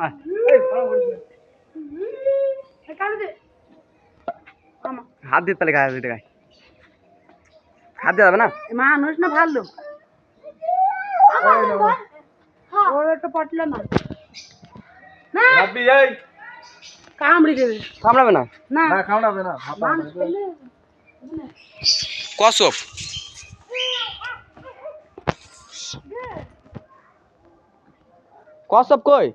আয় হাত দিয়ে তাহলে গায়ে দিতে গায়ে হাত দিয়ে যাবে না মানুষ না ভালো ওর একটা পটলো না না রাব্বি এই কামড়ি দেবে কামড়াবে না না না খাওয়াবে না হাত মানুষ পেলে কসব কসব কই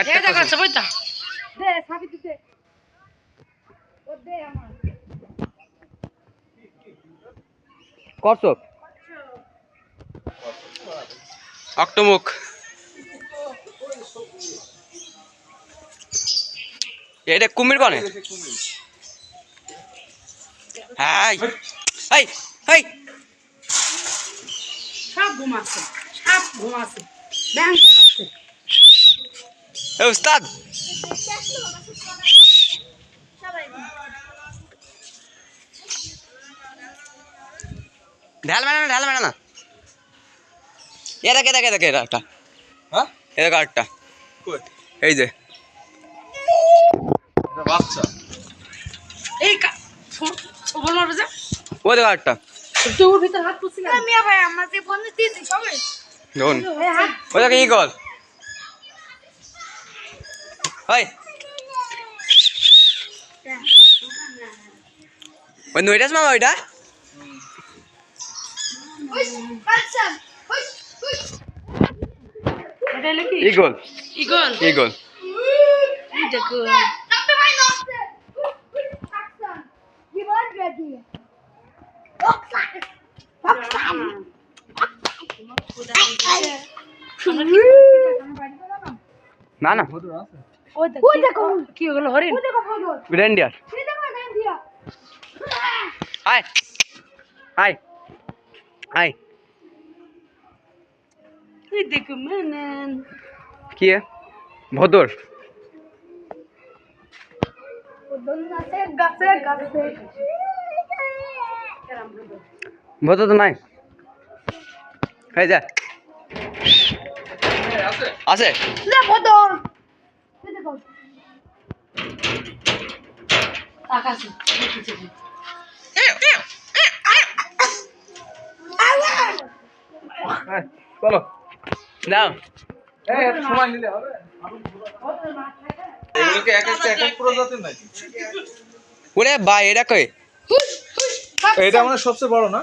একটা কসব। দে সাবি দিতে। ও দে আমার। কসব অক্টোমুখ। এটা কুমির কনে হাই হাই হাই। সব ঘুমাচ্ছে সব ঘুমাচ্ছে। ব্যাংক ঘুমাচ্ছে। উস্তাদ! ঢাল মেরে না ঢাল মেরে না এ দেখ এ দেখ এ দেখ এটা একটা হ্যাঁ? এ দেখ কই? এই যে। এটা বাচ্চা। এই কা মারবে যে। ও দেখ আরেকটা। তুই ভিতর হাত পুষি মিয়া ভাই আমাকে বন্ধু দিয়েছি সবাই। দেখুন ও দেখ ই কল হাই ওই নইটাস মামা ওইটা? ইগল ইগল ইগল দেখো। না? না ওই দেখো কি হলো হরিণ? দেখো ফটো এই দেখো গান দিয়া হাই হাই হাই এই দেখো মেনেন কি এ? ভদর। গাছে গাছে গাছে। ভদর তো নাই। এই যা। আছে লে বদল তাকাছি সময় নিলে হবে। নাকি? ওরে ভাই এটা কই? এটা মানে সবচেয়ে বড় না?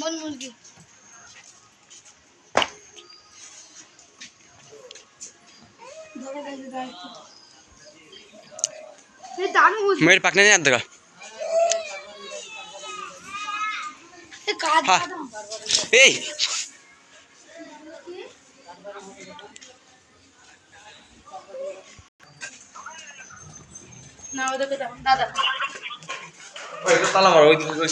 মন মুরগি। ধরে গেছে দাঁড়িয়ে এই দামি মুরগি মেয়ের পাকনে নিয়ে দেখা এই কাজ হ্যাঁ। এই না ওদেরকে দাদা ওই